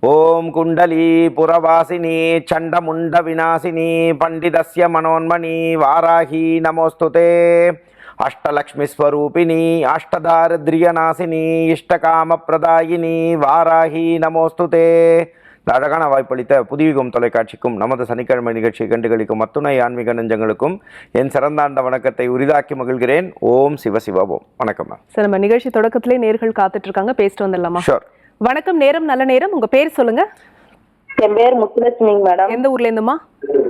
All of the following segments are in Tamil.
ஓம் குண்டலி புரவாசினி சண்டமுண்ட விநாசினி பண்டிதஸ்ய மனோன்மணி வாராகி நமோஸ்துதே. அஷ்டலக்ஷ்மி ஸ்வரூபிணி அஷ்டதாரித்ரியநாசினி இஷ்டகாம பிரதாயினி வாராகி நமோஸ்துதே. இந்த அழகான வாய்ப்பளித்த புதியுகம் தொலைக்காட்சிக்கும் நமது சனிக்கிழமை நிகழ்ச்சியை கண்டுகளிக்கும் அத்துணை ஆன்மீக நெஞ்சங்களுக்கும் என் சிறந்தாண்ட வணக்கத்தை உரிதாக்கி மகிழ்கிறேன். ஓம் சிவசிவ ஓம். வணக்கம் சார் நம்ம நிகழ்ச்சி தொடக்கத்திலே நேர்கள் காத்துட்டு இருக்காங்க. பேசிட்டு வந்துடலாமா? ஷோர் வணக்கம் நேரம் நல்ல நேரம். உங்க பேர் சொல்லுங்க. என் பேர் முத்துலட்சுமிங்க மேடம். எந்த ஊர்ல இருந்துமா?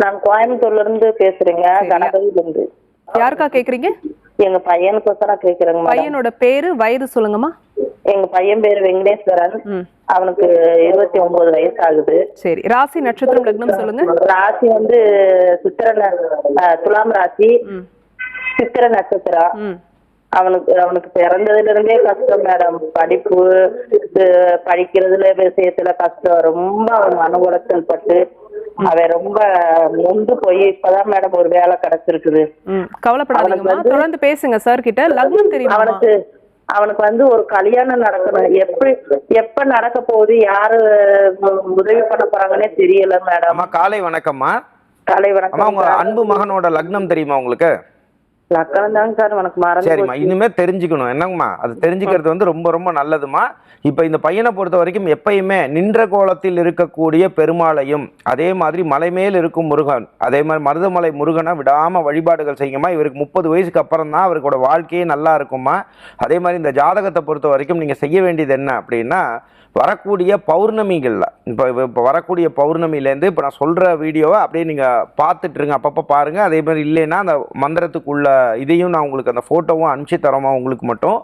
நான் கோயம்புத்தூர்ல இருந்து பேசுறேங்க கணபதியில இருந்து யாருக்கா கேக்குறீங்க? எங்க பையனுக்கோசரம் கேக்குறேங்க பையனோட பேரு வயது சொல்லுங்கம்மா. எங்க பையன் பேர் வெங்கடேஸ்வரன். அவனுக்கு இருபத்தி ஒன்பது வயசு ஆகுது சரி ராசி நட்சத்திரம் லக்னம் சொல்லுங்க. ராசி வந்து சித்திர துலாம் ராசி. சித்திர நட்சத்திரம். அவனுக்கு அவனுக்கு பிறந்ததுல இருந்தே கஷ்டம் மேடம். படிப்பு படிக்கிறதுல விஷயத்துல கஷ்டம் ரொம்ப மன உளைச்சல் பட்டு அவன் ரொம்ப நொந்து போய் இப்பதான் மேடம் ஒரு வேலை கிடைச்சிருக்குது. தொடர்ந்து பேசுங்க சார் கிட்ட. லக்னம் தெரியுமா? அவனுக்கு அவனுக்கு வந்து ஒரு கல்யாணம் நடக்கணும். எப்படி எப்ப நடக்க போகுது யாரு உதவி பண்ண போறாங்கன்னே தெரியல மேடம் அம்மா காலை வணக்கம்மா. காலை அம்மா வணக்கம் உங்க அன்பு மகனோட லக்னம் தெரியுமா உங்களுக்கு? லக்கணம் தாங்க சார் உனக்கு மறந்து சரிம்மா போச்சு. இனிமே தெரிஞ்சுக்கணும். என்னங்கம்மா? அது தெரிஞ்சுக்கிறது வந்து ரொம்ப ரொம்ப நல்லதுமா இப்போ இந்த பையனை பொறுத்த வரைக்கும் எப்பயுமே நின்ற கோலத்தில் இருக்கக்கூடிய பெருமாளையும் அதே மாதிரி மலை மேல் இருக்கும் முருகன் அதே மாதிரி மருதமலை முருகனை விடாம வழிபாடுகள் செய்யுங்கம்மா. இவருக்கு முப்பது வயசுக்கு அப்புறம் தான் அவருக்கோட வாழ்க்கையே நல்லா இருக்குமா அதே மாதிரி இந்த ஜாதகத்தை பொறுத்த வரைக்கும் நீங்க செய்ய வேண்டியது என்ன அப்படின்னா வரக்கூடிய பௌர்ணமிகளில் இப்போ இப்போ வரக்கூடிய பௌர்ணமிலேருந்து இப்போ நான் சொல்கிற வீடியோவை அப்படியே நீங்கள் பார்த்துட்ருங்க அப்பப்போ பாருங்கள் அதே மாதிரி இல்லைன்னா அந்த மந்திரத்துக்குள்ள இதையும் நான் உங்களுக்கு அந்த ஃபோட்டோவும் அனுப்பிச்சு தரோமா உங்களுக்கு மட்டும்.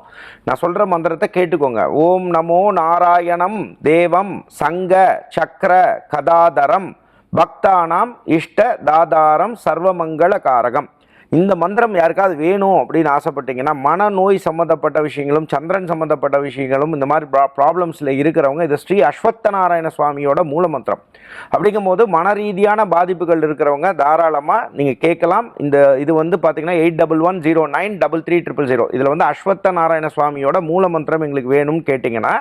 நான் சொல்கிற மந்திரத்தை கேட்டுக்கோங்க. ஓம் நமோ நாராயணம் தேவம் சங்க சக்கர கதாதரம் பக்தானாம் இஷ்ட தாதாரம் சர்வமங்கள காரகம். இந்த மந்திரம் யாருக்காவது வேணும் அப்படின்னு ஆசைப்பட்டீங்கன்னா மனநோய் சம்மந்தப்பட்ட விஷயங்களும் சந்திரன் சம்மந்தப்பட்ட விஷயங்களும் இந்த மாதிரி ப்ரா ப்ராப்ளம்ஸில் இருக்கிறவங்க இது ஸ்ரீ அஸ்வத்த நாராயண சுவாமியோட மூல மந்திரம். அப்படிங்கும்போது மன ரீதியான பாதிப்புகள் இருக்கிறவங்க தாராளமாக நீங்கள் கேட்கலாம். இந்த இது வந்து பார்த்தீங்கன்னா eight double one zero nine double three triple zero இதில் வந்து அஸ்வத்த நாராயண சுவாமியோட மூல மந்திரம் எங்களுக்கு வேணும்னு கேட்டிங்கன்னா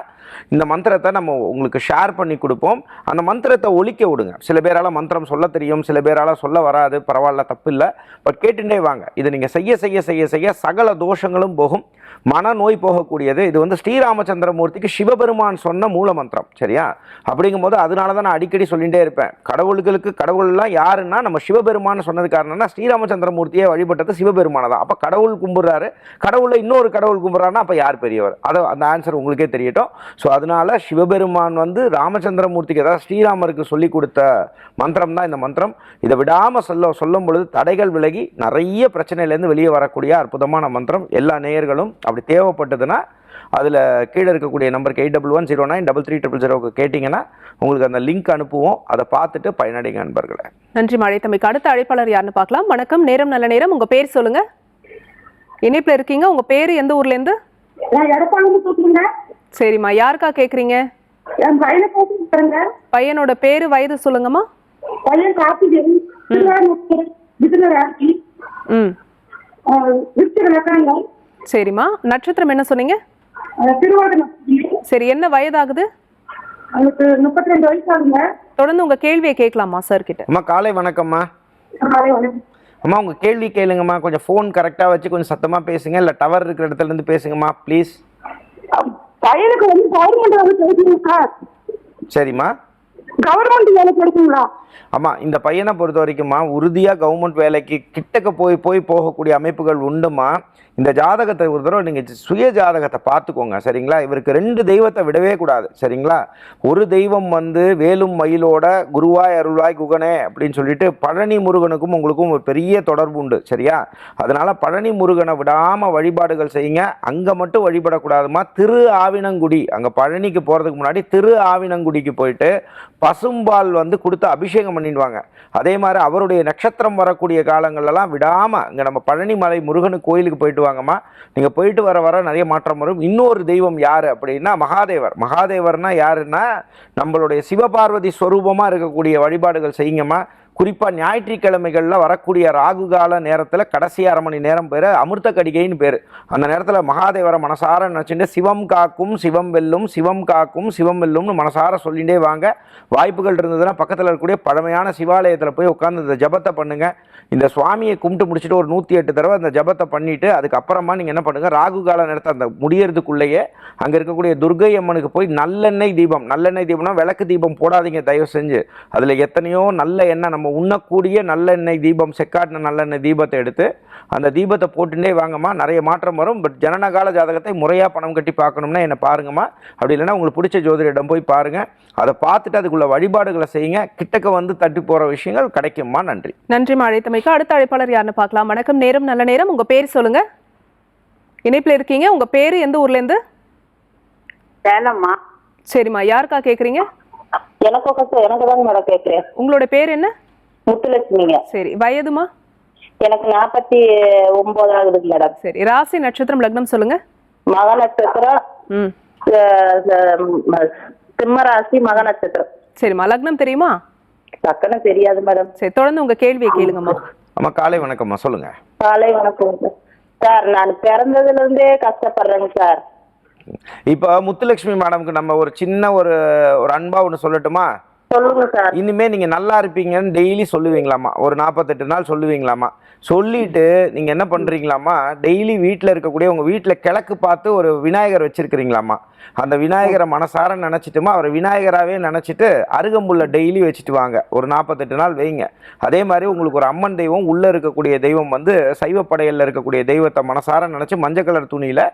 இந்த மந்திரத்தை நம்ம உங்களுக்கு ஷேர் பண்ணி கொடுப்போம். அந்த மந்திரத்தை ஒழிக்க விடுங்க. சில பேரால் மந்திரம் சொல்ல தெரியும் சில பேரால் சொல்ல வராது பரவாயில்ல தப்பு இல்லை பட் கேட்டுட்டே வாங்க. இதை நீங்கள் செய்ய செய்ய செய்ய செய்ய சகல தோஷங்களும் போகும். மனநோய் போகக்கூடியது. இது வந்து ஸ்ரீராமச்சந்திரமூர்த்திக்கு சிவபெருமான் சொன்ன மூல மந்திரம். சரியா? அப்படிங்கும்போது அதனால தான் நான் அடிக்கடி சொல்லிகிட்டே இருப்பேன். கடவுள்களுக்கு கடவுள்லாம் யாருன்னா நம்ம சிவபெருமான் சொன்னது காரணம்னா ஸ்ரீராமச்சந்திரமூர்த்தியை வழிபட்டது சிவபெருமான தான். அப்போ கடவுள் கும்பிட்றாரு கடவுளில் இன்னொரு கடவுள் கும்பிட்றாருன்னா அப்போ யார் பெரியவர்? அதை அந்த ஆன்சர் உங்களுக்கே தெரியட்டும். ஸோ அதனால சிவபெருமான் வந்து ராமச்சந்திரமூர்த்திக்கு அதாவது ஸ்ரீராமருக்கு சொல்லி கொடுத்த மந்திரம் தான் இந்த மந்திரம். இதை விடாமல் சொல்ல சொல்லும் பொழுது தடைகள் விலகி நிறைய பிரச்சனையிலேருந்து வெளியே வரக்கூடிய அற்புதமான மந்திரம். எல்லா நேயர்களும் அப்படி தேவைப்பட்டதுன்னா அதில் கீழே இருக்கக்கூடிய நம்பருக்கு eight double one zero nine double three triple ஜீரோக்கு கேட்டிங்கன்னா உங்களுக்கு அந்த லிங்க் அனுப்புவோம். அதை பார்த்துட்டு பயனடைங்க நண்பர்களே. நன்றி மழைத்தமைக்கு அடுத்த அழைப்பாளர் யாருன்னு பார்க்கலாம். வணக்கம். நேரம் நல்ல நேரம். உங்க பேர் சொல்லுங்க. இணைப்புல இருக்கீங்க. உங்க பேரு எந்த ஊர்ல சரிம்மா யாருக்கா கேக்குறீங்க? என் பையனை பேசுறேங்க பையனோட பேரு வயது சொல்லுங்கம்மா. பையன் கார்த்திகேயன் ம். சரிம்மா நட்சத்திரம் என்ன சொன்னீங்க? சரி என்ன வயதாகுது? அவனுக்கு முப்பத்தி ரெண்டு வயசு ஆகுங்க தொடர்ந்து உங்க கேள்வியை கேட்கலாமா சார் கிட்ட அம்மா காலை வணக்கம்மா. அம்மா உங்கள் கேள்வி கேளுங்கம்மா. கொஞ்சம் ஃபோன் கரெக்டாக வச்சு கொஞ்சம் சத்தமாக பேசுங்க. இல்லை டவர் இருக்கிற இடத்துல இருந்து பேசுங்கம்மா ப்ளீஸ் பையனுக்கு வந்து கவர்மெண்ட் வந்து சார். சரிம்மா. கவர்மெண்ட் வேலை கிடைக்குங்களா ஆமாம் இந்த பையனை பொறுத்த வரைக்கும்மா உறுதியாக கவர்மெண்ட் வேலைக்கு கிட்டக்க போய் போய் போகக்கூடிய அமைப்புகள் உண்டுமா இந்த ஜாதகத்தை ஒரு தடவை நீங்கள் சுய ஜாதகத்தை பார்த்துக்கோங்க சரிங்களா? இவருக்கு ரெண்டு தெய்வத்தை விடவே கூடாது சரிங்களா? ஒரு தெய்வம் வந்து வேலும் மயிலோட குருவாய் அருள்வாய் குகனே அப்படின்னு சொல்லிட்டு பழனி முருகனுக்கும் உங்களுக்கும் ஒரு பெரிய தொடர்பு உண்டு சரியா? அதனால பழனி முருகனை விடாமல் வழிபாடுகள் செய்யுங்க. அங்கே மட்டும் வழிபடக்கூடாதுமா திரு ஆவினங்குடி அங்கே பழனிக்கு போகிறதுக்கு முன்னாடி திரு ஆவினங்குடிக்கு போயிட்டு பசும்பால் வந்து கொடுத்து அபிஷேகம் பண்ணிடுவாங்க. அதே மாதிரி அவருடைய நட்சத்திரம் வரக்கூடிய காலங்கள்லாம் விடாமல் இங்கே நம்ம பழனிமலை முருகனு கோயிலுக்கு போயிட்டு வாங்கம்மா. நீங்கள் போயிட்டு வர வர நிறைய மாற்றம் வரும். இன்னொரு தெய்வம் யார் அப்படின்னா மகாதேவர். மகாதேவர்னால் யாருன்னா நம்மளுடைய சிவபார்வதி ஸ்வரூபமாக இருக்கக்கூடிய வழிபாடுகள் செய்யுங்கம்மா. குறிப்பாக ஞாயிற்றுக்கிழமைகளில் வரக்கூடிய ராகு கால நேரத்தில் கடைசி அரை மணி நேரம் பேர் அமிர்த கடிகைன்னு பேர். அந்த நேரத்தில் மகாதேவரை மனசார நினச்சிட்டு சிவம் காக்கும் சிவம் வெல்லும் சிவம் காக்கும் சிவம் வெல்லும்னு மனசார சொல்லிகிட்டே வாங்க. வாய்ப்புகள் இருந்ததுன்னா பக்கத்தில் இருக்கக்கூடிய பழமையான சிவாலயத்தில் போய் உட்காந்து இந்த ஜபத்தை பண்ணுங்க. இந்த சுவாமியை கும்பிட்டு முடிச்சுட்டு ஒரு நூற்றி எட்டு தடவை அந்த ஜபத்தை பண்ணிவிட்டு அதுக்கப்புறமா நீங்கள் என்ன பண்ணுங்கள் ராகு கால நேரத்தை அந்த முடியறதுக்குள்ளேயே அங்கே இருக்கக்கூடிய துர்கை அம்மனுக்கு போய் நல்லெண்ணெய் தீபம் நல்லெண்ணெய் தீபம்னா விளக்கு தீபம் போடாதீங்க தயவு செஞ்சு. அதில் எத்தனையோ நல்ல எண்ணெய் நம்ம உண்ணக்கூடிய நல்லெண்ணெய் தீபம் செக்காட்டின நல்லெண்ணெய் தீபத்தை எடுத்து அந்த தீபத்தை போட்டுட்டே வாங்கம்மா நிறைய மாற்றம் வரும். பட் ஜனனகால ஜாதகத்தை முறையாக பணம் கட்டி பார்க்கணும்னா என்னை பாருங்கம்மா. அப்படி இல்லைன்னா உங்களுக்கு பிடிச்ச ஜோதிடரிடம் போய் பாருங்கள் அதை பார்த்துட்டு அதுக்குள்ள வழிபாடுகளை செய்யுங்க. கிட்டக்க வந்து தட்டி போகிற விஷயங்கள் கிடைக்குமா நன்றி. நன்றி அழைத்தமைக்கு அடுத்த அழைப்பாளர் யாருன்னு பார்க்கலாம். வணக்கம். நேரம் நல்ல நேரம். உங்க பேர் சொல்லுங்க. இணைப்பில் இருக்கீங்க. உங்க பேரு எந்த ஊர்ல இருந்து? சேலம்மா. சரிம்மா. யாருக்கா கேக்குறீங்க? எனக்கு எனக்கு தாங்க மேடம் கேட்குறேன் உங்களோட பேர் என்ன? முத்துலட்சுமிங்க. சரி வயதுமா? எனக்கு நாற்பத்தி ஒன்பது ஆகுதுங்க மேடம். சரி ராசி நட்சத்திரம் லக்னம் சொல்லுங்க. மக நட்சத்திரம் சிம்ம ராசி மக நட்சத்திரம். சரிம்மா லக்னம் தெரியுமா? டக்குன்னு தெரியாது மேடம். சரி தொடர்ந்து உங்க கேள்வியை கேளுங்கம்மா. அம்மா காலை வணக்கம்மா சொல்லுங்கள் காலை வணக்கம். சார் சார் நான் பிறந்ததுல இருந்தே கஷ்டப்படுறேங்க சார். இப்போ முத்துலட்சுமி மேடம்க்கு நம்ம ஒரு சின்ன ஒரு ஒரு அன்பா ஒன்று சொல்லட்டுமா? சொல்லுங்க சார். இனிமே நீங்க நல்லா இருப்பீங்கன்னு டெய்லி சொல்லுவீங்களாமா? ஒரு நாற்பத்தெட்டு நாள் சொல்லுவீங்களாமா? சொல்லிட்டு நீங்க என்ன பண்றீங்களாமா? டெய்லி வீட்டில் இருக்கக்கூடிய உங்க வீட்டில் கிழக்கு பார்த்து ஒரு விநாயகர் வச்சிருக்கிறீங்களாமா? அந்த விநாயகரை மனசார நினச்சிட்டுமா? அவரை விநாயகராகவே நினச்சிட்டு அருகம்புல்ல டெய்லி வச்சுட்டு வாங்க. ஒரு நாற்பத்தெட்டு நாள் வைங்க. அதே மாதிரி உங்களுக்கு ஒரு அம்மன் தெய்வம் உள்ளே இருக்கக்கூடிய தெய்வம் வந்து சைவப்படையில் இருக்கக்கூடிய தெய்வத்தை மனசார நினச்சி மஞ்சள் கலர் துணியில்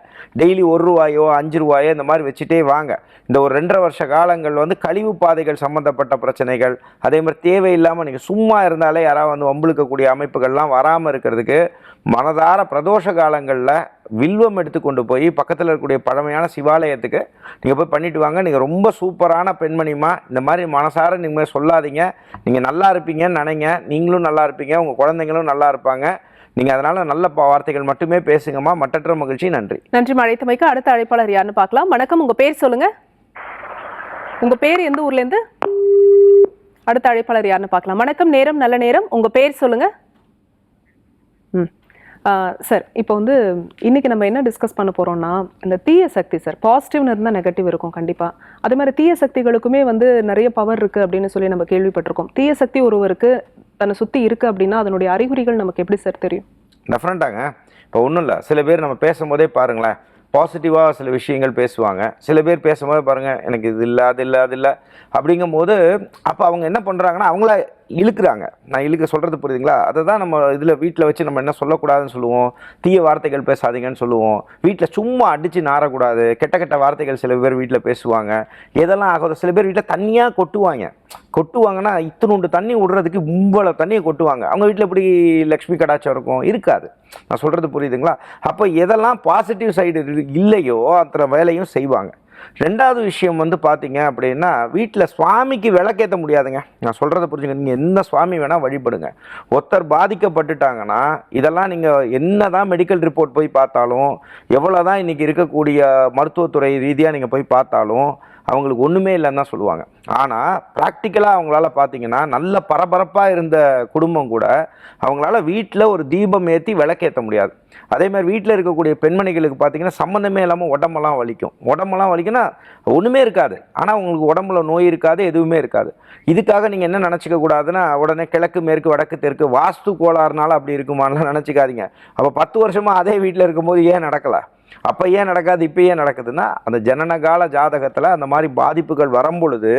டெய்லி ஒரு ரூபாயோ அஞ்சு ரூபாயோ இந்த மாதிரி வச்சுட்டே வாங்க. இந்த ஒரு ரெண்டரை வருஷ காலங்கள் வந்து கழிவு பாதைகள் சம்மந்தப்பட்ட பிரச்சனைகள் அதே மாதிரி தேவையில்லாமல் நீங்கள் சும்மா இருந்தாலே யாராவது வந்து வம்பிழுக்கக்கூடிய அமைப்புகள்லாம் வராமல் இருக்கிறதுக்கு மனதார பிரதோஷ காலங்களில் வில்வம் எடுத்து கொண்டு போய் பக்கத்தில் இருக்கக்கூடிய பழமையான சிவாலயத்துக்கு நீங்கள் போய் பண்ணிட்டு வாங்க. நீங்கள் ரொம்ப சூப்பரான பெண்மணிமா இந்த மாதிரி மனசார நீங்கள் சொல்லாதீங்க. நீங்கள் நல்லா இருப்பீங்கன்னு நினைங்க. நீங்களும் நல்லா இருப்பீங்க. உங்கள் குழந்தைங்களும் நல்லா இருப்பாங்க. நீங்கள் அதனால் நல்ல வார்த்தைகள் மட்டுமே பேசுங்கம்மா. மற்றற்ற மகிழ்ச்சி. நன்றி. நன்றி அழைத்தமைக்கு அடுத்த அழைப்பாளர் யாருன்னு பார்க்கலாம். வணக்கம். உங்கள் பேர் சொல்லுங்கள் உங்கள் பேர் எந்த ஊர்லேருந்து அடுத்த அழைப்பாளர் யாருன்னு பார்க்கலாம். வணக்கம். நேரம். நல்ல நேரம். உங்கள் பேர் சொல்லுங்கள் ம். சார் இப்போ வந்து இன்றைக்கி நம்ம என்ன டிஸ்கஸ் பண்ண போகிறோம்னா இந்த தீய சக்தி சார் பாசிட்டிவ்னு இருந்தால் நெகட்டிவ் இருக்கும் கண்டிப்பாக அதே மாதிரி தீய சக்திகளுக்குமே வந்து நிறைய பவர் இருக்குது அப்படின்னு சொல்லி நம்ம கேள்விப்பட்டிருக்கோம். தீய சக்தி ஒருவருக்கு தன்னை சுற்றி இருக்குது அப்படின்னா அதனுடைய அறிகுறிகள் நமக்கு எப்படி சார் தெரியும்? டெஃபரெண்ட்டாங்க இப்போ ஒன்றும் இல்லை. சில பேர் நம்ம பேசும்போதே பாருங்களேன் பாசிட்டிவாக சில விஷயங்கள் பேசுவாங்க. சில பேர் பேசும்போது பாருங்கள் எனக்கு இது இல்லை அது இல்லை அது இல்லை. அப்படிங்கும்போது அப்போ அவங்க என்ன பண்ணுறாங்கன்னா அவங்கள இழுக்கிறாங்க. நான் இழுக்க சொல்கிறது புரியுதுங்களா? அதை தான் நம்ம இதில் வீட்டில் வச்சு நம்ம என்ன சொல்லக்கூடாதுன்னு சொல்லுவோம். தீய வார்த்தைகள் பேசாதீங்கன்னு சொல்லுவோம். வீட்டில் சும்மா அடித்து நாரக்கூடாது கெட்ட கெட்ட வார்த்தைகள் சில பேர் வீட்டில் பேசுவாங்க. எதெல்லாம் ஆகாது சில பேர் வீட்டில் தனியாக கொட்டுவாங்க. கொட்டுவாங்கன்னா இத்தினுண்டு தண்ணி விடுறதுக்கு இவ்வளோ தண்ணியை கொட்டுவாங்க. அவங்க வீட்டில் இப்படி லக்ஷ்மி கடாச்சம் இருக்கும்? இருக்காது. நான் சொல்கிறது புரியுதுங்களா? அப்போ எதெல்லாம் பாசிட்டிவ் சைடு இல்லையோ அத்தனை வேலையும் செய்வாங்க. ரெண்டாவது விஷயம் வந்து பார்த்தீங்க அப்படின்னா வீட்டில் சுவாமிக்கு விளக்கேற்ற முடியாதுங்க. நான் சொல்கிறத புரிஞ்சுங்க நீங்கள் எந்த சுவாமி வேணால் வழிபடுங்க. ஒருத்தர் பாதிக்கப்பட்டுட்டாங்கன்னா இதெல்லாம் நீங்கள் என்ன தான் மெடிக்கல் ரிப்போர்ட் போய் பார்த்தாலும் எவ்வளோ தான் இன்றைக்கி இருக்கக்கூடிய மருத்துவத்துறை ரீதியாக நீங்கள் போய் பார்த்தாலும் அவங்களுக்கு ஒன்றுமே இல்லைன்னு தான் சொல்லுவாங்க. ஆனால் ப்ராக்டிக்கலாக அவங்களால பார்த்தீங்கன்னா நல்ல பரபரப்பாக இருந்த குடும்பம் கூட அவங்களால வீட்டில் ஒரு தீபம் ஏற்றி விளக்கேற்ற முடியாது. அதே மாதிரி வீட்டில் இருக்கக்கூடிய பெண்மணிகளுக்கு பார்த்தீங்கன்னா சம்மந்தமே இல்லாமல் உடம்பெல்லாம் வலிக்கும். உடம்பெல்லாம் வலிக்குன்னா ஒன்றுமே இருக்காது. ஆனால் உங்களுக்கு உடம்புல நோய் இருக்காது எதுவுமே இருக்காது. இதுக்காக நீங்கள் என்ன நினச்சிக்க கூடாதுன்னா உடனே கிழக்கு மேற்கு வடக்கு தெற்கு வாஸ்து கோளாறுனால அப்படி இருக்குமான்லாம் நினச்சிக்காதீங்க. அப்போ பத்து வருஷமாக அதே வீட்டில் இருக்கும்போது ஏன் நடக்கலை? அப்போ ஏன் நடக்காது? இப்போ ஏன் நடக்குதுன்னா அந்த ஜனனகால ஜாதகத்தில் அந்த மாதிரி பாதிப்புகள் வரும்பொழுது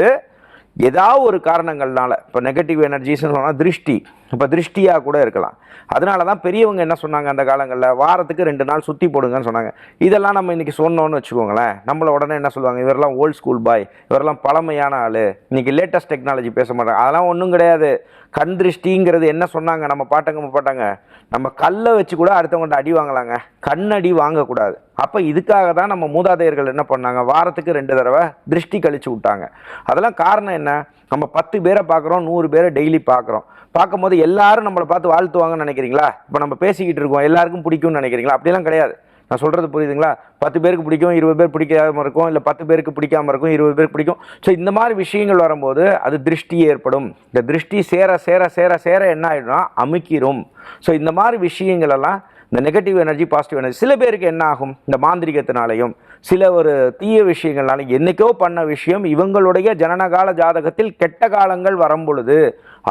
ஏதாவது ஒரு காரணங்கள்னால இப்போ நெகட்டிவ் எனர்ஜிஸ்னு சொன்னால் திருஷ்டி. இப்போ திருஷ்டியாக கூட இருக்கலாம். அதனால தான் பெரியவங்க என்ன சொன்னாங்க அந்த காலங்களில்? வாரத்துக்கு ரெண்டு நாள் சுற்றி போடுங்கன்னு சொன்னாங்க. இதெல்லாம் நம்ம இன்றைக்கி சொன்னோன்னு வச்சுக்கோங்களேன். நம்மள உடனே என்ன சொல்லுவாங்க? இவரெல்லாம் ஓல்ட் ஸ்கூல் பாய் இவரெல்லாம் பழமையான ஆள். இன்றைக்கி லேட்டஸ்ட் டெக்னாலஜி பேச மாட்டாங்க. அதெல்லாம் ஒன்றும் கிடையாது. கண் திருஷ்டிங்கிறது என்ன சொன்னாங்க? நம்ம பாட்டங்க முப்பாட்டாங்க நம்ம கல்லை வச்சு கூட அடுத்தவங்கள்ட்ட அடி வாங்கலாங்க. கண்ணடி வாங்கக்கூடாது. அப்போ இதுக்காக தான் நம்ம மூதாதையர்கள் என்ன பண்ணாங்க? வாரத்துக்கு ரெண்டு தடவை திருஷ்டி கழிச்சு விட்டாங்க. அதெல்லாம் காரணம் என்ன? நம்ம பத்து பேரை பார்க்குறோம் நூறு பேரை டெய்லி பார்க்குறோம். பார்க்கும்போது எல்லாரும் நம்மளை பார்த்து வாழ்த்துவாங்கன்னு நினைக்கிறீங்களா? இப்போ நம்ம பேசிக்கிட்டு இருக்கோம் எல்லாருக்கும் பிடிக்கும்னு நினைக்கிறீங்களா? அப்படிலாம் கிடையாது. நான் சொல்கிறது புரியுதுங்களா? பத்து பேருக்கு பிடிக்கும் இருபது பேர் பிடிக்காம இருக்கும் இல்லை பத்து பேருக்கு பிடிக்காம இருக்கும் இருபது பேருக்கு பிடிக்கும். ஸோ இந்த மாதிரி விஷயங்கள் வரும்போது அது திருஷ்டி ஏற்படும். இந்த திருஷ்டி சேர சேர சேர சேர என்ன ஆகிடும்னா அமுக்கிரும். ஸோ இந்த மாதிரி விஷயங்களெல்லாம் இந்த நெகட்டிவ் எனர்ஜி பாசிட்டிவ் எனர்ஜி சில பேருக்கு என்ன ஆகும்? இந்த மாந்திரிகத்தினாலையும் சில ஒரு தீய விஷயங்கள்னாலையும் என்னைக்கோ பண்ண விஷயம் இவங்களுடைய ஜனனகால ஜாதகத்தில் கெட்ட காலங்கள் வரும் பொழுது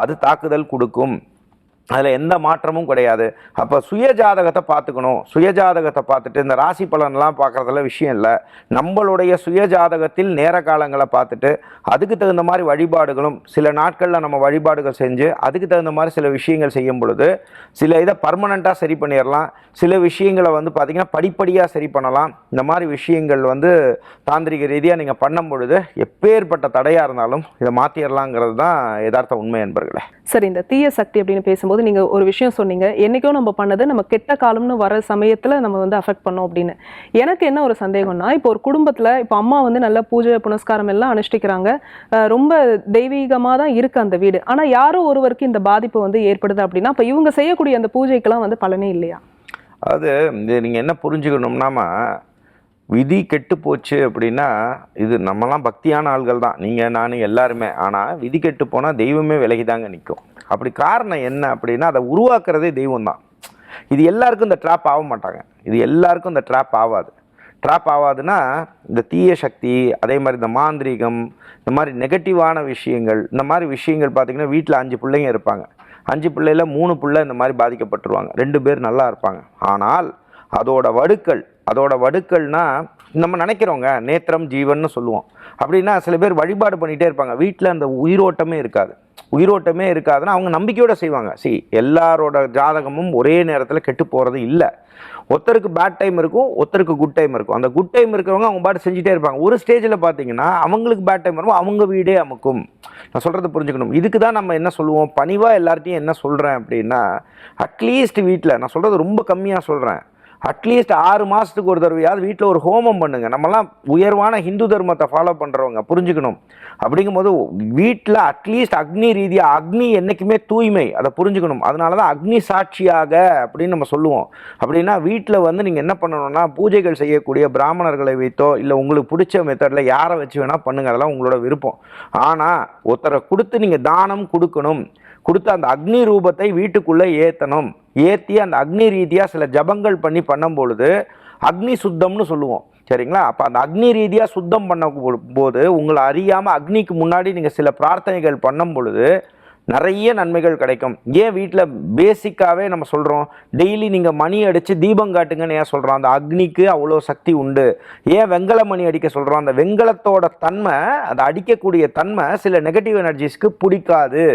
அது தாக்குதல் கொடுக்கும். அதில் எந்த மாற்றமும் கிடையாது. அப்போ சுய ஜாதகத்தை பார்த்துக்கணும். சுய ஜாதகத்தை பார்த்துட்டு இந்த ராசி பலன்லாம் பார்க்குறதுல விஷயம் இல்லை. நம்மளுடைய சுய ஜாதகத்தில் நேர காலங்களை பார்த்துட்டு அதுக்கு தகுந்த மாதிரி வழிபாடுகளும் சில நாட்களில் நம்ம வழிபாடுகள் செஞ்சு அதுக்கு தகுந்த மாதிரி சில விஷயங்கள் செய்யும் பொழுது சில இதை பர்மனண்ட்டாக சரி பண்ணிடலாம் சில விஷயங்களை வந்து பார்த்திங்கன்னா படிப்படியாக சரி பண்ணலாம். இந்த மாதிரி விஷயங்கள் வந்து தாந்திரிக ரீதியாக நீங்கள் பண்ணும் பொழுது எப்பேற்பட்ட தடையாக இருந்தாலும் இதை மாற்றிடலாங்கிறது தான் யதார்த்த உண்மை என்பர்களே சரி இந்த தீய சக்தி அப்படின்னு பேசும்போது நீங்க ஒரு விஷயம் சொன்னீங்க. என்னைக்கோ நம்ம பண்ணது நம்ம கெட்ட காலம்னு வர சமயத்துல நம்ம வந்து அஃபெக்ட் பண்ணோம் அப்படின்னு. எனக்கு என்ன ஒரு சந்தேகம்னா இப்போ ஒரு குடும்பத்துல இப்போ அம்மா வந்து நல்ல பூஜை புனஸ்காரம் எல்லாம் அனுஷ்டிக்கிறாங்க. ரொம்ப தெய்வீகமா தான் இருக்கு அந்த வீடு. ஆனால் யாரோ ஒருவருக்கு இந்த பாதிப்பு வந்து ஏற்படுது அப்படின்னா இப்போ இவங்க செய்யக்கூடிய அந்த பூஜைக்கெல்லாம் வந்து பலனே இல்லையா? அது நீங்கள் என்ன புரிஞ்சுக்கணும்னாமா விதி கெட்டு போச்சு அப்படின்னா இது நம்மலாம் பக்தியான ஆள்கள் தான். நீங்கள் நான் எல்லாருமே. ஆனால் விதி கெட்டு போனால் தெய்வமே விலகி தாங்க நிற்கும் அப்படி காரணம் என்ன அப்படின்னா அதை உருவாக்குறதே தெய்வம் தான் இது எல்லாருக்கும் இந்த ட்ராப் ஆக மாட்டாங்க. இது எல்லாருக்கும் இந்த ட்ராப் ஆகாது ட்ராப் ஆகாதுன்னா இந்த தீய சக்தி அதே மாதிரி இந்த மாந்திரீகம் இந்த மாதிரி நெகட்டிவான விஷயங்கள் இந்த மாதிரி விஷயங்கள் பார்த்திங்கன்னா வீட்டில் அஞ்சு பிள்ளைங்க இருப்பாங்க. அஞ்சு பிள்ளையில் மூணு பிள்ளை இந்த மாதிரி பாதிக்கப்பட்டுருவாங்க. ரெண்டு பேர் நல்லா இருப்பாங்க. ஆனால் அதோட வடுக்கள் அதோட வடுக்கள்னா நம்ம நினைக்கிறோங்க நேத்திரம் ஜீவன்னு சொல்லுவோம். அப்படின்னா சில பேர் வழிபாடு பண்ணிகிட்டே இருப்பாங்க. வீட்டில் அந்த உயிரோட்டமே இருக்காது. உயிரோட்டமே இருக்காதுன்னா அவங்க நம்பிக்கையோட செய்வாங்க. சி எல்லாரோட ஜாதகமும் ஒரே நேரத்தில் கெட்டு போகிறது இல்லை. ஒருத்தருக்கு பேட் டைம் இருக்கும் ஒருத்தருக்கு குட் டைம் இருக்கும். அந்த குட் டைம் இருக்கிறவங்க அவங்க பாட்டு செஞ்சுட்டே இருப்பாங்க. ஒரு ஸ்டேஜில் பார்த்தீங்கன்னா அவங்களுக்கு பேட் டைம் வரும் அவங்க வீடே அமுக்கும். நான் சொல்கிறத புரிஞ்சுக்கணும். இதுக்கு தான் நம்ம என்ன சொல்லுவோம்? பணிவாக எல்லார்ட்டையும் என்ன சொல்கிறேன் அப்படின்னா அட்லீஸ்ட் வீட்டில் நான் சொல்கிறது ரொம்ப கம்மியாக சொல்கிறேன் அட்லீஸ்ட் ஆறு மாதத்துக்கு ஒரு தடவையாவது வீட்டில் ஒரு ஹோமம் பண்ணுங்க. நம்மலாம் உயர்வான ஹிந்து தர்மத்தை ஃபாலோ பண்ணுறவங்க புரிஞ்சுக்கணும். அப்படிங்கும்போது வீட்டில் அட்லீஸ்ட் அக்னி ரீதியாக அக்னி என்றைக்குமே தூய்மை அதை புரிஞ்சுக்கணும். அதனால தான் அக்னி சாட்சியாக அப்படின்னு நம்ம சொல்லுவோம். அப்படின்னா வீட்டில் வந்து நீங்கள் என்ன பண்ணணும்னா பூஜைகள் செய்யக்கூடிய பிராமணர்களை வைத்தோ இல்லை உங்களுக்கு பிடிச்ச மெத்தடில் யாரை வச்சு வேணால் பண்ணுங்க அதெல்லாம் உங்களோட விருப்பம். ஆனால் ஒருத்தரை கொடுத்து நீங்கள் தானம் கொடுக்கணும். கொடுத்து அந்த அக்னி ரூபத்தை வீட்டுக்குள்ளே ஏற்றணும் ஏற்றி அந்த அக்னி ரீதியாக சில ஜபங்கள் பண்ணி பண்ணும் பொழுது அக்னி சுத்தம்னு சொல்லுவோம். சரிங்களா? அப்போ அந்த அக்னி ரீதியாக சுத்தம் பண்ண போது உங்களை அறியாமல் அக்னிக்கு முன்னாடி நீங்கள் சில பிரார்த்தனைகள் பண்ணும் பொழுது நிறைய நன்மைகள் கிடைக்கும். ஏன் வீட்டில் பேசிக்காகவே நம்ம சொல்கிறோம் டெய்லி நீங்கள் மணி அடித்து தீபம் காட்டுங்கன்னு ஏன் சொல்கிறோம் அந்த அக்னிக்கு அவ்வளோ சக்தி உண்டு. ஏன் வெங்கல மணி அடிக்க சொல்கிறோம் அந்த வெங்கலத்தோட தன்மை அதை அடிக்கக்கூடிய தன்மை சில நெகட்டிவ் எனர்ஜிஸ்க்கு பிடிக்காது.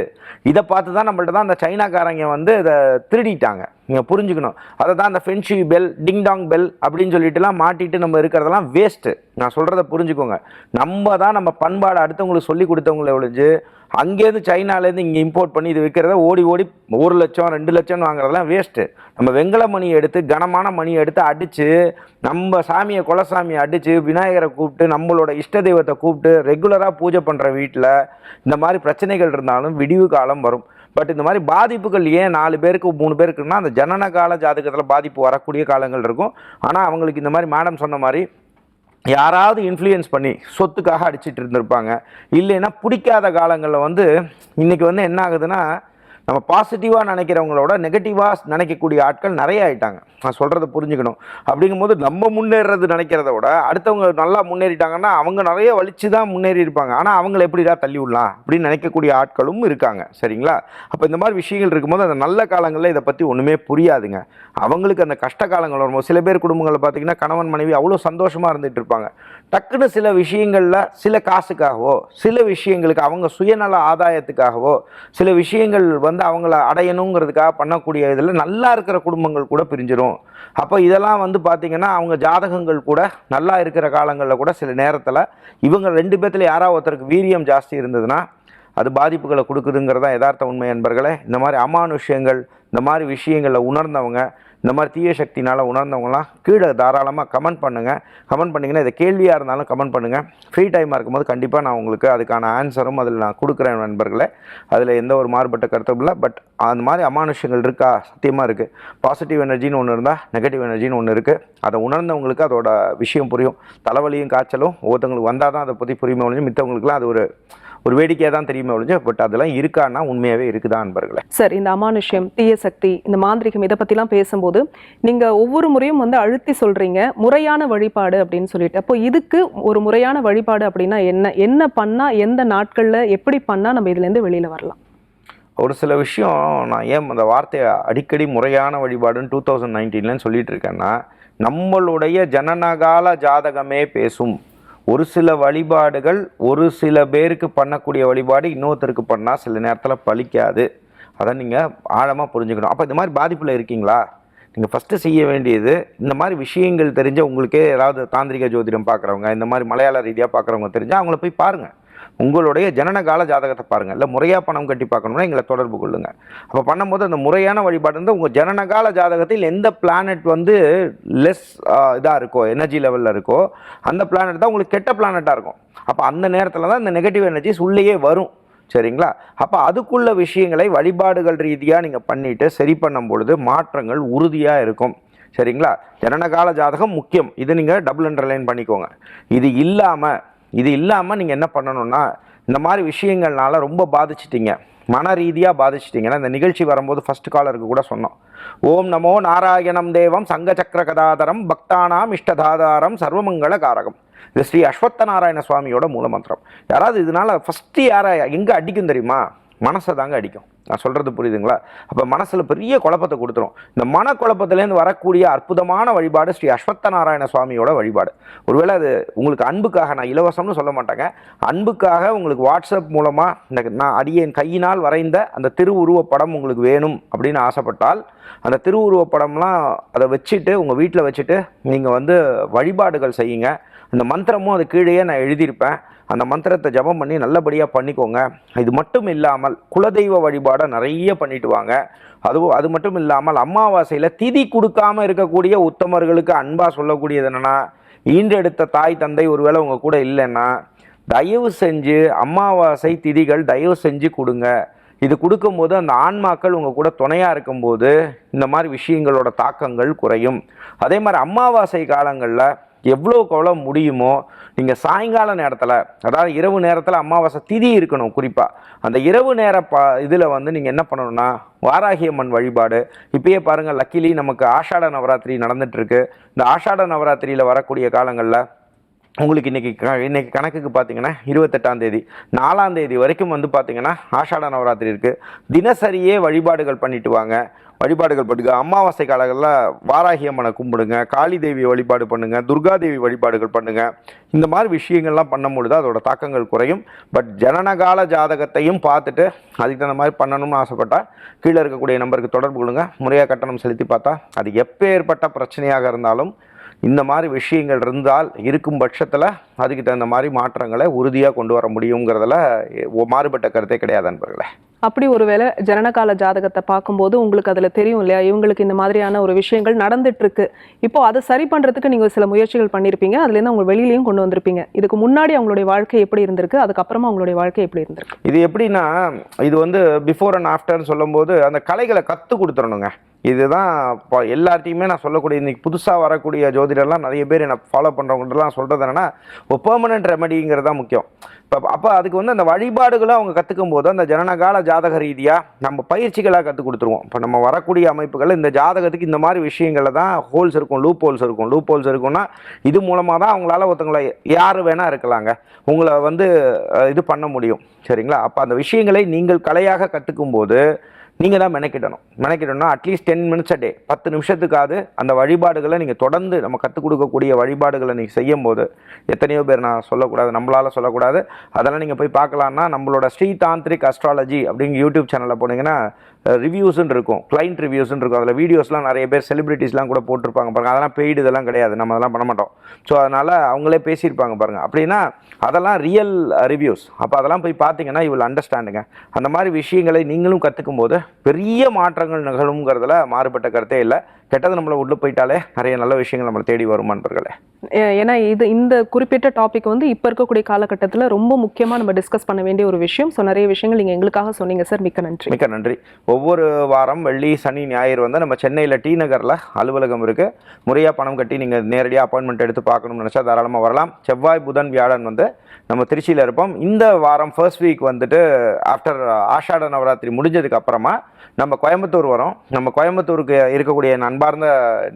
இதை பார்த்து தான் நம்மள்ட்ட தான் அந்த சைனாக்காரங்க வந்து இதை திருடிட்டாங்க. நீங்கள் புரிஞ்சுக்கணும். அதை தான் அந்த fancy bell ding dong bell அப்படின்னு சொல்லிட்டுலாம் மாட்டிட்டு நம்ம இருக்கிறதெல்லாம் வேஸ்ட்டு நான் சொல்கிறத புரிஞ்சுக்கோங்க. நம்ம தான் நம்ம பண்பாடு அடுத்தவங்களுக்கு சொல்லி கொடுத்தவங்கள ஒழிஞ்சு அங்கேருந்து சைனாலேருந்து இங்கே இம்போர்ட் பண்ணி இது விற்கிறத ஓடி ஓடி ஒரு லட்சம் ரெண்டு லட்சம்னு வாங்குறதெல்லாம் வேஸ்ட்டு நம்ம வெங்கல மணியை எடுத்து கனமான மணியை எடுத்து அடித்து நம்ம சாமியை குலசாமியை அடித்து விநாயகரை கூப்பிட்டு நம்மளோட இஷ்ட தெய்வத்தை கூப்பிட்டு ரெகுலராக பூஜை பண்ணுற வீட்டில் இந்த மாதிரி பிரச்சனைகள் இருந்தாலும் விடிவு காலம் வரும். பட் இந்த மாதிரி பாதிப்புகள் ஏன் நாலு பேருக்கு மூணு பேருக்குன்னா அந்த ஜனன கால ஜாதகத்தில் பாதிப்பு வரக்கூடிய காலங்கள் இருக்கும். ஆனால் அவங்களுக்கு இந்த மாதிரி மேடம் சொன்ன மாதிரி யாராவது இன்ஃப்ளூயன்ஸ் பண்ணி சொத்துக்காக அடிச்சிட்டு இருந்திருப்பாங்க. இல்லைன்னா பிடிக்காத காலங்களில் வந்து இன்றைக்கி வந்து என்ன ஆகுதுன்னா நம்ம பாசிட்டிவாக நினைக்கிறவங்களோட நெகட்டிவாக நினைக்கக்கூடிய ஆட்கள் நிறைய ஆயிட்டாங்க. நான் சொல்கிறத புரிஞ்சுக்கணும். அப்படிங்கும்போது நம்ம முன்னேறது நினைக்கிறத விட அடுத்தவங்க நல்லா முன்னேறிட்டாங்கன்னா அவங்க நிறைய வலிச்சு தான் முன்னேறி இருப்பாங்க. ஆனால் அவங்கள எப்படிடா தள்ளி விடலாம்? அப்படின்னு நினைக்கக்கூடிய ஆட்களும் இருக்காங்க. சரிங்களா? அப்போ இந்த மாதிரி விஷயங்கள் இருக்கும்போது அந்த நல்ல காலங்களில் இதை பற்றி ஒன்றுமே புரியாதுங்க. அவங்களுக்கு அந்த கஷ்ட காலங்கள் வரும்போது சில பேர் குடும்பங்களை பார்த்தீங்கன்னா கணவன் மனைவி அவ்வளோ சந்தோஷமாக இருந்துகிட்டு இருப்பாங்க. டக்குன்னு சில விஷயங்களில் சில காசுக்காகவோ சில விஷயங்களுக்கு அவங்க சுயநல ஆதாயத்துக்காகவோ சில விஷயங்கள் வந்து அவங்கள அடையணுங்கிறதுக்காக பண்ணக்கூடிய இதில் நல்லா இருக்கிற குடும்பங்கள் கூட பிரிஞ்சிடும் அப்போ இதெல்லாம் வந்து பார்த்திங்கன்னா அவங்க ஜாதகங்கள் கூட நல்லா இருக்கிற காலங்களில் கூட சில நேரத்தில் இவங்க ரெண்டு பேர்த்துல யாராவது ஒருத்தருக்கு வீரியம் ஜாஸ்தி இருந்ததுன்னா அது பாதிப்புகளை கொடுக்குதுங்கிறதான் யதார்த்த உண்மை என்பர்களே இந்த மாதிரி அமானுஷ்யங்கள் இந்த மாதிரி விஷயங்களில் உணர்ந்தவங்க இந்த மாதிரி தீய சக்தினால் உணர்ந்தவங்களாம் கீழே தாராளமாக கமெண்ட் பண்ணுங்கள் கமெண்ட் பண்ணிங்கன்னா இதை கேள்வியாக இருந்தாலும் கமெண்ட் பண்ணுங்கள் ஃப்ரீ டைமாக இருக்கும்போது கண்டிப்பாக நான் உங்களுக்கு அதுக்கான ஆன்சரும் அதில் நான் கொடுக்குறேன் நண்பர்களே. அதில் எந்த ஒரு மாறுபட்ட கருத்தும் இல்லை. பட் அந்த மாதிரி அமானுஷங்கள் இருக்கா? சத்தியமாக இருக்குது பாசிட்டிவ் எனர்ஜின்னு ஒன்று இருந்தால் நெகட்டிவ் எனர்ஜின்னு ஒன்று இருக்குது அதை உணர்ந்தவங்களுக்கு அதோட விஷயம் புரியும். தலைவலியும் காய்ச்சலும் ஒவ்வொருத்தவங்களுக்கு வந்தால் தான் அதை பற்றி புரியுமே ஒழிஞ்சு மித்தவங்களுக்குலாம் அது ஒரு ஒரு வேடிக்கையாக தான் தெரியுமே ஒழிஞ்சு பட் அதெல்லாம் இருக்கான்னா உண்மையாகவே இருக்குதா நண்பர்களே? சார் இந்த அமானுஷ்யம் தீய சக்தி இந்த மாந்திரிகம் இதை பற்றிலாம் பேசும்போது நீங்கள் ஒவ்வொரு முறையும் வந்து அழுத்தி சொல்கிறீங்க முறையான வழிபாடு அப்படின்னு சொல்லிட்டு. அப்போ இதுக்கு ஒரு முறையான வழிபாடு அப்படின்னா என்ன? என்ன பண்ணால் எந்த நாட்களில் எப்படி பண்ணால் நம்ம இதுலேருந்து வெளியில் வரலாம்? ஒரு சில விஷயம் நான் ஏன் அந்த வார்த்தையை அடிக்கடி முறையான வழிபாடுன்னு டூ தௌசண்ட் நைன்டீன்லன்னு சொல்லிட்டு இருக்கேன்னா நம்மளுடைய ஜனனகால ஜாதகமே பேசும். ஒரு சில வழிபாடுகள் ஒரு சில பேருக்கு பண்ணக்கூடிய வழிபாடு இன்னொருத்தருக்கு பண்ணால் சில நேரத்தில் பலிக்காது அதை நீங்கள் ஆழமாக புரிஞ்சுக்கணும். அப்போ இந்த மாதிரி பாதிப்பில் இருக்கீங்களா? நீங்கள் ஃபஸ்ட்டு செய்ய வேண்டியது இந்த மாதிரி விஷயங்கள் தெரிஞ்ச உங்களுக்கே ஏதாவது தாந்திரிக ஜோதிடம் பார்க்குறவங்க இந்த மாதிரி மலையாள ரீதியாக பார்க்குறவங்க தெரிஞ்சால் அவங்கள போய் பாருங்கள் உங்களுடைய ஜனனகால ஜாதகத்தை பாருங்கள் இல்லை முறையாக பணம் கட்டி பார்க்கணும்னா எங்களை தொடர்பு கொள்ளுங்கள் அப்போ பண்ணும்போது அந்த முறையான வழிபாடு வந்து உங்கள் ஜனனகால ஜாதகத்தில் எந்த பிளானட் வந்து லெஸ் இதாக இருக்கோ எனர்ஜி லெவலில் இருக்கோ அந்த பிளானட் தான் உங்களுக்கு கெட்ட பிளானட்டாக இருக்கும். அப்போ அந்த நேரத்தில் தான் இந்த நெகட்டிவ் எனர்ஜிஸ் உள்ளேயே வரும். சரிங்களா? அப்போ அதுக்குள்ள விஷயங்களை வழிபாடுகள் ரீதியாக நீங்கள் பண்ணிவிட்டு சரி பண்ணும் பொழுது மாற்றங்கள் உறுதியாக இருக்கும். சரிங்களா? ஜனனகால ஜாதகம் முக்கியம். இது நீங்கள் டபுள் அண்டர்லைன் பண்ணிக்கோங்க. இது இல்லாமல் இது இல்லாமல் நீங்கள் என்ன பண்ணணும்னா இந்த மாதிரி விஷயங்கள்னால ரொம்ப பாதிச்சிட்டிங்க. மன ரீதியாக பாதிச்சிட்டிங்கன்னா இந்த நிகழ்ச்சி வரும்போது ஃபர்ஸ்ட் காலருக்கு கூட சொன்னோம். ஓம் நமோ நாராயணம் தேவம் சங்க சக்கர கதாதரம் பக்தானாம் இஷ்டதாதாரம் சர்வமங்கள காரகம். இது ஸ்ரீ அஸ்வத்த நாராயண சுவாமியோட மூலமந்திரம். யாராவது இதனால ஃபஸ்ட்டு யாரை எங்கே அடிக்கும் தெரியுமா? மனசை தாங்க அடிக்கும். நான் சொல்கிறது புரியுதுங்களா? அப்போ மனசில் பெரிய குழப்பத்தை கொடுத்துரும். இந்த மனக்குழப்பத்திலேருந்து வரக்கூடிய அற்புதமான வழிபாடு ஸ்ரீ அஸ்வத்த நாராயண சுவாமியோட வழிபாடு. ஒருவேளை அது உங்களுக்கு அன்புக்காக நான் இலவசம்னு சொல்ல மாட்டேங்க. அன்புக்காக உங்களுக்கு வாட்ஸ்அப் மூலமாக இந்த நான் அடியேன் கையினால் வரைந்த அந்த திருவுருவப்படம் உங்களுக்கு வேணும் அப்படின்னு ஆசைப்பட்டால் அந்த திருவுருவப்படம்லாம் அதை வச்சுட்டு உங்கள் வீட்டில் வச்சுட்டு நீங்கள் வந்து வழிபாடுகள் செய்யுங்க. அந்த மந்திரமும் அது கீழேயே நான் எழுதியிருப்பேன். அந்த மந்திரத்தை ஜெபம் பண்ணி நல்லபடியாக பண்ணிக்கோங்க. இது மட்டும் இல்லாமல் குலதெய்வ வழிபாடை நிறைய பண்ணிட்டு வாங்க. அதுவும் அது மட்டும் இல்லாமல் அமாவாசையில் திதி கொடுக்காமல் இருக்கக்கூடிய உத்தமர்களுக்கு அன்பாக சொல்லக்கூடியது என்னென்னா ஈன்றெடுத்த தாய் தந்தை ஒருவேளை உங்கள் கூட இல்லைன்னா தயவு செஞ்சு அமாவாசை திதிகள் தயவு செஞ்சு கொடுங்க. இது கொடுக்கும்போது அந்த ஆன்மாக்கள் உங்கள் கூட துணையாக இருக்கும்போது இந்த மாதிரி விஷயங்களோட தாக்கங்கள் குறையும். அதே மாதிரி அமாவாசை காலங்களில் எவ்வளோக்கு எவ்வளோ முடியுமோ நீங்கள் சாயங்கால நேரத்தில் அதாவது இரவு நேரத்தில் அமாவாசை திதி இருக்கணும் குறிப்பாக அந்த இரவு நேர ப இதில் வந்து நீங்கள் என்ன பண்ணணும்னா வாராகி அம்மன் வழிபாடு. இப்பயே பாருங்கள் லக்கிலி நமக்கு ஆஷாட நவராத்திரி நடந்துட்டுருக்கு. இந்த ஆஷாட நவராத்திரியில் வரக்கூடிய காலங்களில் உங்களுக்கு இன்றைக்கி க- இன்னைக்கு கணக்குக்கு பார்த்தீங்கன்னா இருபத்தெட்டாம் தேதி. நாலாம் தேதி வரைக்கும் வந்து பார்த்தீங்கன்னா ஆஷாட நவராத்திரி இருக்குது தினசரியே வழிபாடுகள் பண்ணிட்டு வாங்க. வழிபாடுகள் பண்ணுங்க. அமாவாசை காலங்களில் வாராகி அம்மனை கும்பிடுங்க காளி தேவி வழிபாடு பண்ணுங்க துர்கா தேவி வழிபாடுகள் பண்ணுங்க. இந்த மாதிரி விஷயங்கள்லாம் பண்ணும் பொழுது அதோட தாக்கங்கள் குறையும். பட் ஜனனகால ஜாதகத்தையும் பார்த்துட்டு அதுக்கு தகுந்த மாதிரி பண்ணணும்னு ஆசைப்பட்டால் கீழே இருக்கக்கூடிய நம்பருக்கு தொடர்பு கொள்ளுங்க. முறையாக கட்டணம் செலுத்தி பார்த்தா அது எப்பேற்பட்ட பிரச்சனையாக இருந்தாலும் இந்த மாதிரி விஷயங்கள் இருந்தால் இருக்கும் பட்சத்தில் அதுக்கு தகுந்த மாதிரி மாற்றங்களை உறுதியாக கொண்டு வர முடியுங்கிறதுல மாறுபட்ட கருத்தே கிடையாது நண்பர்களே அப்படி ஒருவேளை ஜனனகால ஜாதகத்தை பார்க்கும்போது உங்களுக்கு அதில் தெரியும் இல்லையா? இவங்களுக்கு இந்த மாதிரியான ஒரு விஷயங்கள் நடந்துட்டுருக்கு. இப்போது இப்போ அதை சரி பண்ணுறதுக்கு நீங்கள் சில முயற்சிகள் பண்ணியிருப்பீங்க அதுலேருந்து அவங்க வெளியிலையும் கொண்டு வந்திருப்பீங்க. இதுக்கு முன்னாடி அவங்களுடைய வாழ்க்கை எப்படி இருந்திருக்கு? அதுக்கப்புறமா அவங்களுடைய வாழ்க்கை எப்படி இருந்திருக்கு? இது எப்படின்னா இது வந்து பிஃபோர் அண்ட் ஆஃப்டர்னு சொல்லும்போது அந்த கலைகளை கற்றுக் கொடுத்துடணுங்க. இதுதான் இப்போ எல்லார்ட்டையுமே நான் சொல்லக்கூடிய இன்றைக்கி புதுசாக வரக்கூடிய ஜோதிடர்லாம் நிறைய பேர் என்னை ஃபாலோ பண்ணுறவங்கலாம் சொல்கிறது என்னென்னா ஒரு பெர்மனன்ட் ரெமடிங்கிறது தான் முக்கியம். இப்போ அப்போ அதுக்கு வந்து அந்த வழிபாடுகளை அவங்க கற்றுக்கும் போது அந்த ஜனனகால ஜாதக ரீதியாக நம்ம பயிற்சிகளாக கற்றுக் கொடுத்துருவோம். இப்போ நம்ம வரக்கூடிய அமைப்புகள் இந்த ஜாதகத்துக்கு இந்த மாதிரி விஷயங்களில் தான் ஹோல்ஸ் இருக்கும் லூப் ஹோல்ஸ் இருக்கும். லூப் ஹோல்ஸ் இருக்கும்னா இது மூலமாக தான் அவங்களால ஒருத்தவங்களை யார் வேணால் இருக்கலாங்க. உங்களை வந்து இது பண்ண முடியும். சரிங்களா? அப்போ அந்த விஷயங்களை நீங்கள் கலையாக கற்றுக்கும் போது நீங்கள் தான் மெனக்கிடணும் மெனக்கிடணும்னா at least ten minutes a day பத்து நிமிஷத்துக்காவது அந்த வழிபாடுகளை நீங்கள் தொடர்ந்து நம்ம கற்றுக் கொடுக்கக்கூடிய வழிபாடுகளை நீங்கள் செய்யும் போது எத்தனையோ பேர் நான் சொல்லக்கூடாது நம்மளால் சொல்லக்கூடாது. அதெல்லாம் நீங்கள் போய் பார்க்கலான்னா நம்மளோட ஸ்ரீ தாந்திரிக் அஸ்ட்ராலஜி அப்படிங்கிற யூடியூப் சேனலில் போனீங்கன்னா ரிவ்யூஸ்ன்னு இருக்கும். கிளைண்ட் ரிவ்யூஸ்ன்னு இருக்கும். அதில் வீடியோஸ்லாம் நிறைய பேர் செலிபிரிட்டிஸ்லாம் கூட போட்டிருப்பாங்க பாருங்கள் அதெல்லாம் பெய்டு இதெல்லாம் கிடையாது. நம்ம அதெல்லாம் பண்ண மாட்டோம். ஸோ அதனால் அவங்களே பேசியிருப்பாங்க பாருங்கள் அப்படின்னா அதெல்லாம் ரியல் ரிவ்யூஸ் அப்போ அதெல்லாம் போய் பார்த்தீங்கன்னா இவ்வளோ அண்டர்ஸ்டாண்டுங்க அந்த மாதிரி விஷயங்களை நீங்களும் கற்றுக்கும் போது பெரிய மாற்றங்கள் நிகழுங்கிறதுல மாறுபட்ட கருத்தே இல்லை. கெட்டது நம்மளை உள்ள போயிட்டாலே நிறைய நல்ல விஷயங்கள் நம்மளை தேடி வரும் நண்பர்களே ஏன்னா இது இந்த குறிப்பிட்ட டாபிக் வந்து இப்போ இருக்கக்கூடிய காலகட்டத்தில் ரொம்ப முக்கியமாக நம்ம டிஸ்கஸ் பண்ண வேண்டிய ஒரு விஷயம். ஸோ நிறைய விஷயங்கள் நீங்கள் எங்களுக்காக சொன்னீங்க சார். மிக்க நன்றி. மிக்க நன்றி. ஒவ்வொரு வாரம் வெள்ளி சனி ஞாயிறு வந்து நம்ம சென்னையில் டி நகரில் அலுவலகம் இருக்குது முறையாக பணம் கட்டி நீங்கள் நேரடியாக அப்பாயின்மெண்ட் எடுத்து பார்க்கணும்னு நினச்சா தாராளமாக வரலாம். செவ்வாய் புதன் வியாழன் வந்து நம்ம திருச்சியில் இருப்போம். இந்த வாரம் ஃபர்ஸ்ட் வீக் வந்துட்டு ஆஃப்டர் ஆஷாட நவராத்திரி முடிஞ்சதுக்கு அப்புறமா நம்ம கோயம்புத்தூர் வரோம். நம்ம கோயம்புத்தூருக்கு இருக்கக்கூடிய நண்பார்ந்த அன்பார்ந்த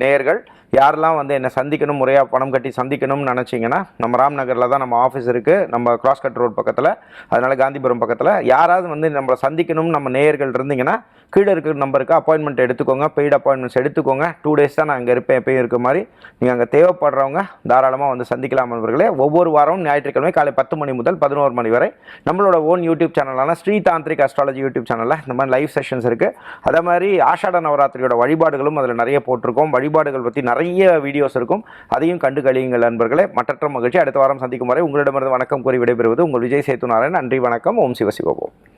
நேயர்கள் யாரெல்லாம் வந்து என்னை சந்திக்கணும் முறையாக பணம் கட்டி சந்திக்கணும்னு நினச்சிங்கன்னா நம்ம ராம் நகரில் தான் நம்ம ஆஃபீஸ் இருக்குது நம்ம கிராஸ் கட் ரோட் பக்கத்தில் அதனால் காந்திபுரம் பக்கத்தில். யாராவது வந்து நம்மளை சந்திக்கணும்னு நம்ம நேயர்கள் இருந்தீங்கன்னா கீழே இருக்கிற நம்பருக்கு அப்பாயின்மெண்ட் எடுத்துக்கோங்க. பெய்டு அப்பாயின்மெண்ட்ஸ் எடுத்துக்கோங்க. டூ டேஸ் தான் நான் அங்கே இருப்பேன் எப்பயும் இருக்க மாதிரி. நீங்கள் அங்கே தேவைப்படுறவங்க தாராளமாக வந்து சந்திக்கலாம் நண்பர்களே. ஒவ்வொரு வாரமும் ஞாயிற்றுக்கிழமை காலை பத்து மணி முதல் பதினோரு மணி வரை நம்மளோட ஓன் யூடியூப் சேனலான ஸ்ரீ தாந்திரிக் அஸ்ட்ராலஜி யூடியூப் சேனலில் இந்த மாதிரி லைவ் செஷன்ஸ் இருக்குது அதே மாதிரி ஆஷாட நவராத்திரியோட வழிபாடுகளும் அதில் நிறைய போட்டிருக்கோம். வழிபாடுகள் பற்றி நிறைய வீடியோஸ் இருக்கும். அதையும் கண்டு கழியுங்கள் நண்பர்களே. மற்றற்ற மகிழ்ச்சி அடுத்த வாரம் சந்திக்கும் வரை உங்களிடமிருந்து வணக்கம் கூறி விடைபெறுவது உங்கள் விஜய் சேத்து நாராயணன் நன்றி வணக்கம். ஓம் சிவசிவோம்